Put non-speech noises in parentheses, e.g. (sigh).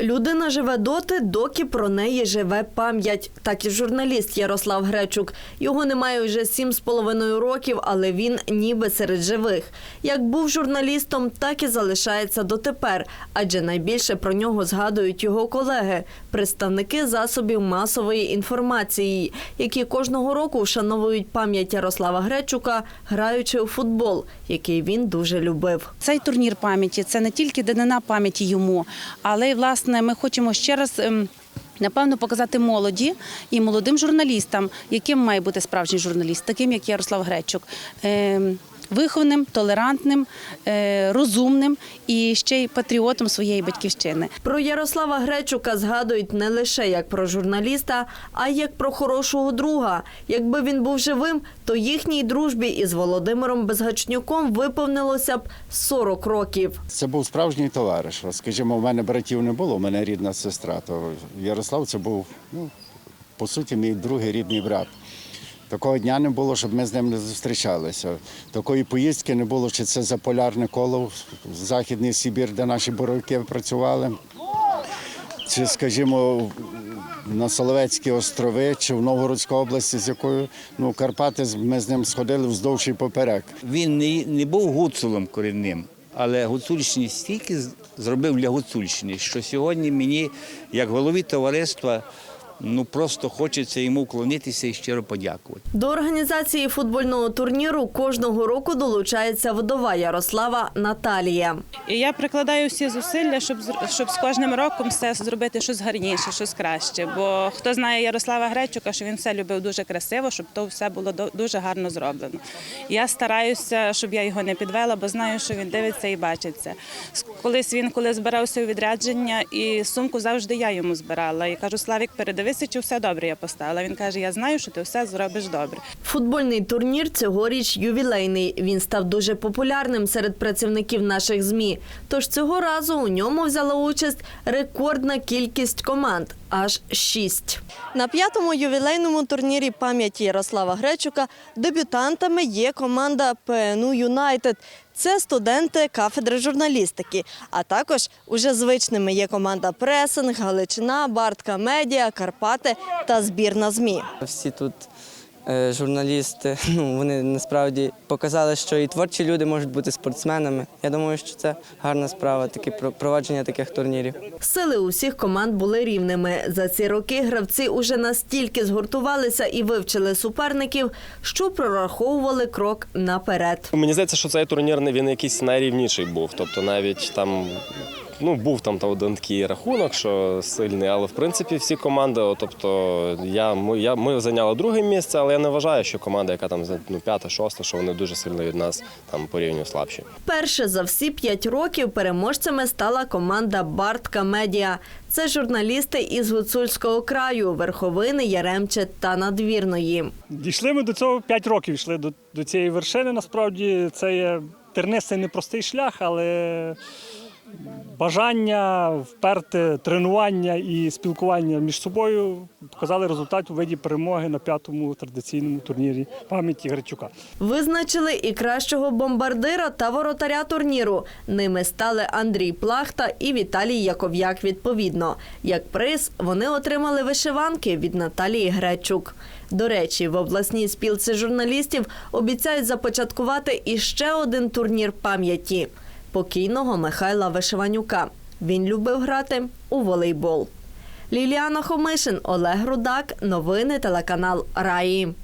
Людина живе доти, доки про неї живе пам'ять. Так і журналіст Ярослав Гречук. Його немає вже сім з половиною років, але він ніби серед живих. Як був журналістом, так і залишається дотепер, адже найбільше про нього згадують його колеги, представники засобів масової інформації, які кожного року вшановують пам'ять Ярослава Гречука, граючи у футбол, який він дуже любив. Цей турнір пам'яті це не тільки данина пам'яті йому, але й власне ми хочемо ще раз. ем, Напевно, показати молоді і молодим журналістам, яким має бути справжній журналіст, таким як Ярослав Гречук, ем, вихованим, толерантним, е, розумним і ще й патріотом своєї батьківщини. Про Ярослава Гречука згадують не лише як про журналіста, а й як про хорошого друга. Якби він був живим, то їхній дружбі із Володимиром Безгачнюком виповнилося б 40 років. Це був справжній товариш. Скажімо, у мене братів не було, у мене рідна сестра. То Ярослав це був, ну, по суті, мій другий рідний брат. Такого дня не було, щоб ми з ним не зустрічалися. Такої поїздки не було, чи це за полярне коло в Західний Сибір, де наші буровики працювали. Чи, скажімо, на Соловецькі острови, чи в Новгородській області, з якою ну, Карпати ми з ним сходили вздовж і поперек. Він не, не був гуцулом корінним, але Гуцульщині стільки зробив для Гуцульщини, що сьогодні мені, як голові товариства, ну просто хочеться йому вклонитися і щиро подякувати. До організації футбольного турніру кожного року долучається вдова Ярослава Наталія. І я прикладаю всі зусилля, щоб щоб з кожним роком все зробити щось гарніше, щось краще. Бо хто знає Ярослава Гречука, що він все любив дуже красиво, щоб то все було дуже гарно зроблено. Я стараюся, щоб я його не підвела, бо знаю, що він дивиться і бачиться. Колись він, коли збирався у відрядження, і сумку завжди я йому збирала. І кажу, Славік, передивися, чи все добре я поставила. Він каже: Я знаю, що ти все зробиш добре. Футбольний турнір цьогоріч ювілейний. Він став дуже популярним серед працівників наших ЗМІ. Тож цього разу у ньому взяла участь рекордна кількість команд аж шість. На п'ятому ювілейному турнірі пам'яті Ярослава Гречука дебютантами є команда ПНУ Юнайтед. Це студенти кафедри журналістики. А також уже звичними є команда Пресинг, Галичина, Бартка Медіа, Карпати та збірна ЗМІ. Всі тут журналісти, (laughs) ну, вони насправді показали, що і творчі люди можуть бути спортсменами. Я думаю, що це гарна справа, таке про- провадження таких турнірів. Сили усіх команд були рівними. За ці роки гравці уже настільки згуртувалися і вивчили суперників, що прораховували крок наперед. Мені здається, що цей турнір не- він якийсь найрівніший був. Тобто навіть там. Ну, був там та один такий рахунок, що сильний, але в принципі всі команди, о, тобто я, ми, я, ми зайняли друге місце, але я не вважаю, що команда, яка там ну, п'ята, шоста, що вони дуже сильно від нас там порівнюю слабші. Перше за всі п'ять років переможцями стала команда Бартка Медіа. Це журналісти із Гуцульського краю, Верховини, Яремче та Надвірної. Дійшли ми до цього 5 років, йшли до, до цієї вершини. Насправді це є тернистий непростий шлях, але бажання, вперте тренування і спілкування між собою показали результат у виді перемоги на п'ятому традиційному турнірі пам'яті Гречука. Визначили і кращого бомбардира та воротаря турніру. Ними стали Андрій Плахта і Віталій Яков'як відповідно. Як приз вони отримали вишиванки від Наталії Гречук. До речі, в обласній спілці журналістів обіцяють започаткувати іще один турнір пам'яті покійного Михайла Вишиванюка. Він любив грати у волейбол. Ліліана Хомишин, Олег Рудак. Новини телеканал Раї.